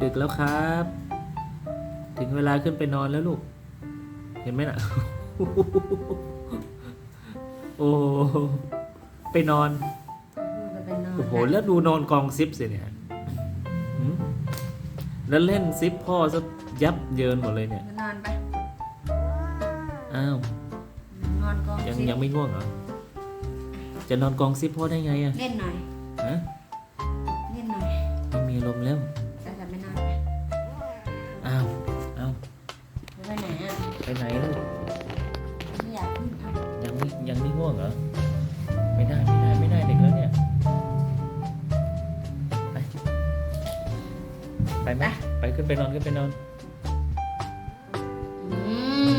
ดึกแล้วครับ ถึงเวลาขึ้นไปนอนแล้วลูก เห็นไหมน่ะ โอ้ไปนอนจะไปนอน โอ้โห แล้วดูนอนกองซิปสิเนี่ยหืมแล้วเล่นซิปพ่อซะยับเยินหมดเลยเนี่ยมานอนไป อ้าว นอนกองยังซิยังไม่ง่วงเหรอ จะนอนกองซิปพ่อได้ไงอะเล่นหน่อยฮะเล่นหน่อยไม่มีลมแล้ว ไปไหนลูกไม่อยากขึ้นอะยังไม่ยังไม่ง่วงเหรอไม่ได้ไม่ได้ไม่ได้เด็กแล้วเนี่ยไปไปไหมไปขึ้นไปนอนขึ้นไปนอนอื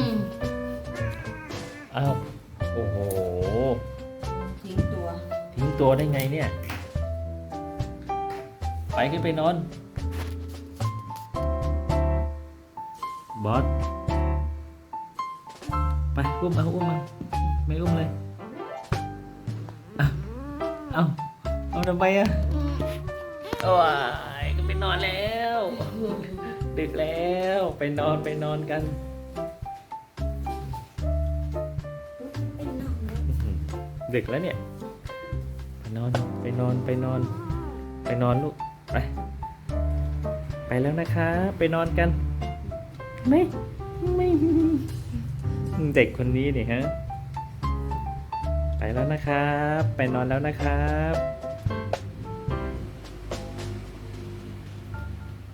มอ้าวโอ้โหทิ้งตัวทิ้งตัวได้ไงเนี่ย ไปขึ้นไปนอนบอส ไปอุ้มเอาอุ้มมาไม่อุ้มเลยอะเอาเอาทำไมอะโอ้ยก็ไปนอนแล้วดึกแล้วไปนอนไปนอนกันดึกแล้วเนี่ยไปนอนไปนอนไปนอน ไปนอนลูกไปไปแล้วนะคะ ไปนอนกัน ไม่ไม่ เด็กคนนี้นี่ฮะ ไปแล้วนะครับ ไปนอนแล้วนะครับ